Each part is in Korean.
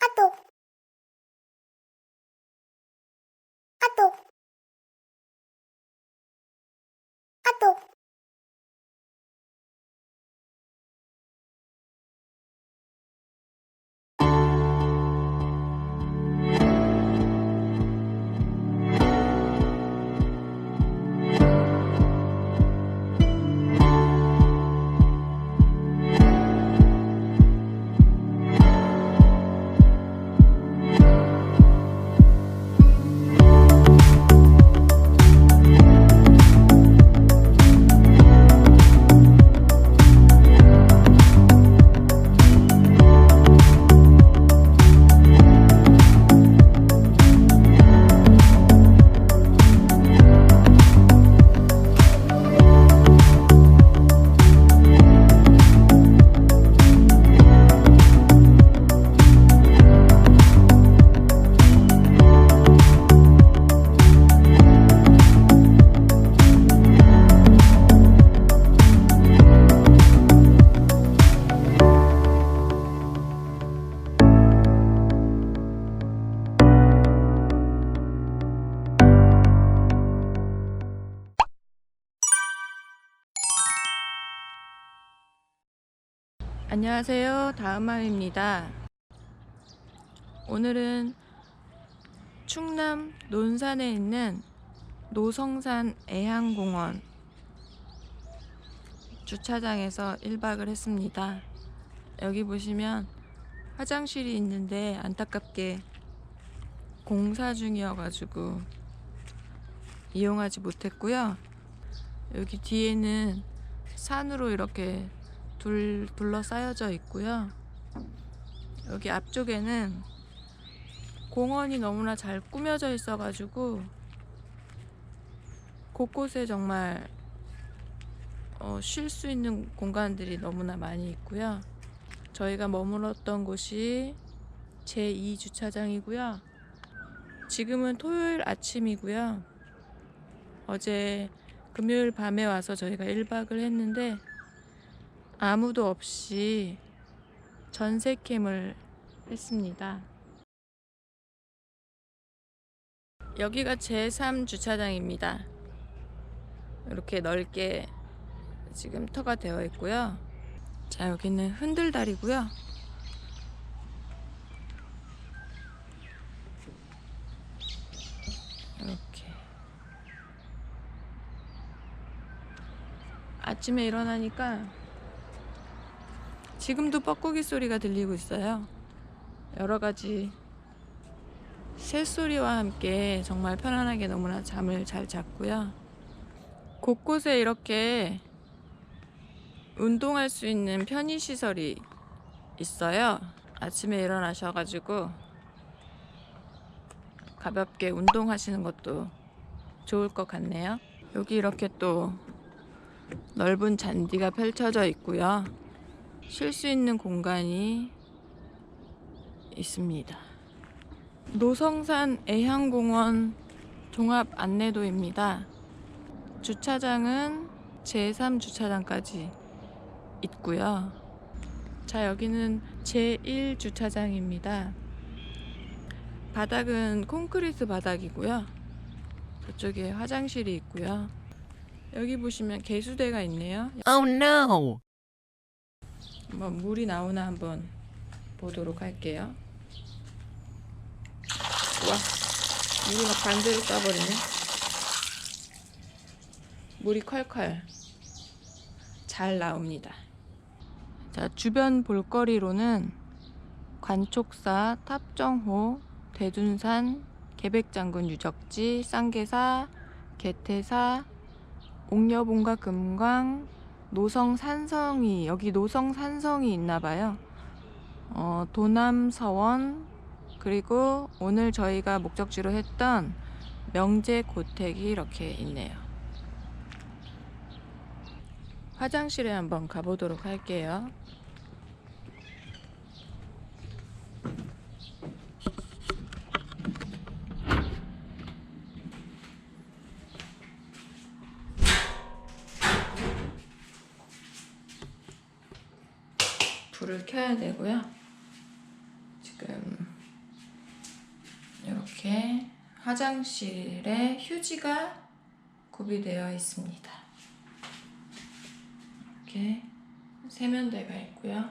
あと、 안녕하세요. 다음맘입니다. 오늘은 충남 논산에 있는 노성산 애향공원 주차장에서 1박을 했습니다. 여기 보시면 화장실이 있는데 안타깝게 공사 중이어가지고 이용하지 못했고요. 여기 뒤에는 산으로 이렇게 둘, 둘러싸여져 있고요. 여기 앞쪽에는 공원이 너무나 잘 꾸며져 있어가지고 곳곳에 정말 어, 쉴 수 있는 공간들이 너무나 많이 있고요. 저희가 머물렀던 곳이 제2 주차장이고요. 지금은 토요일 아침이고요. 어제 금요일 밤에 와서 저희가 1박을 했는데 아무도 없이 전세캠을 했습니다. 여기가 제3 주차장입니다. 이렇게 넓게 지금 터가 되어 있고요. 자, 여기는 흔들다리고요. 이렇게 아침에 일어나니까 지금도 뻐꾸기 소리가 들리고 있어요. 여러 가지 새소리와 함께 정말 편안하게 너무나 잠을 잘 잤고요. 곳곳에 이렇게 운동할 수 있는 편의시설이 있어요. 아침에 일어나셔가지고 가볍게 운동하시는 것도 좋을 것 같네요. 여기 이렇게 또 넓은 잔디가 펼쳐져 있고요. 쉴 수 있는 공간이 있습니다. 노성산 애향공원 종합 안내도입니다. 주차장은 제3 주차장까지 있고요. 자, 여기는 제1 주차장입니다. 바닥은 콘크리트 바닥이고요. 저쪽에 화장실이 있고요. 여기 보시면 개수대가 있네요. Oh no! 한번 물이 나오나 한번 보도록 할게요. 와, 물이 막 반대로 까버리네. 물이 콸콸 잘 나옵니다. 자, 주변 볼거리로는 관촉사, 탑정호, 대둔산, 계백장군 유적지, 쌍계사, 개태사, 옥녀봉과 금광, 노성 산성이 여기 노성 산성이 있나 봐요. 어, 도남 서원 그리고 오늘 저희가 목적지로 했던 명제 고택이 이렇게 있네요. 화장실에 한번 가보도록 할게요. 불을 켜야 되고요. 지금 화장실에 휴지가 구비되어 있습니다. 이렇게 세면대가 있고요.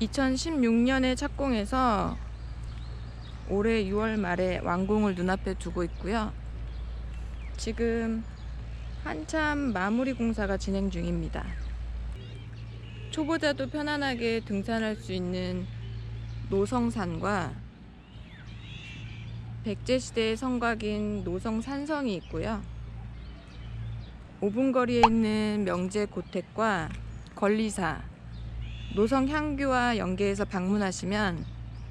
2016년에 착공해서 올해 6월 말에 완공을 눈앞에 두고 있고요. 지금 한참 마무리 공사가 진행 중입니다. 초보자도 편안하게 등산할 수 있는 노성산과 백제시대의 성곽인 노성산성이 있고요. 5분 거리에 있는 명제 고택과 권리사, 노성향교와 연계해서 방문하시면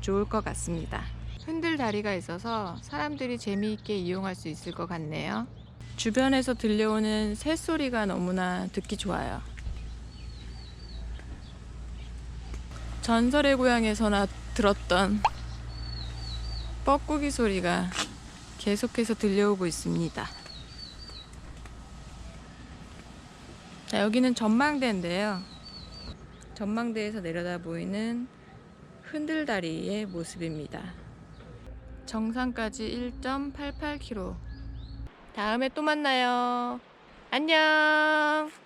좋을 것 같습니다. 흔들 다리가 있어서 사람들이 재미있게 이용할 수 있을 것 같네요. 주변에서 들려오는 새소리가 너무나 듣기 좋아요. 전설의 고향에서나 들었던 뻐꾸기 소리가 계속해서 들려오고 있습니다. 자, 여기는 전망대인데요. 전망대에서 내려다 보이는 흔들다리의 모습입니다. 정상까지 1.88km. 다음에 또 만나요. 안녕!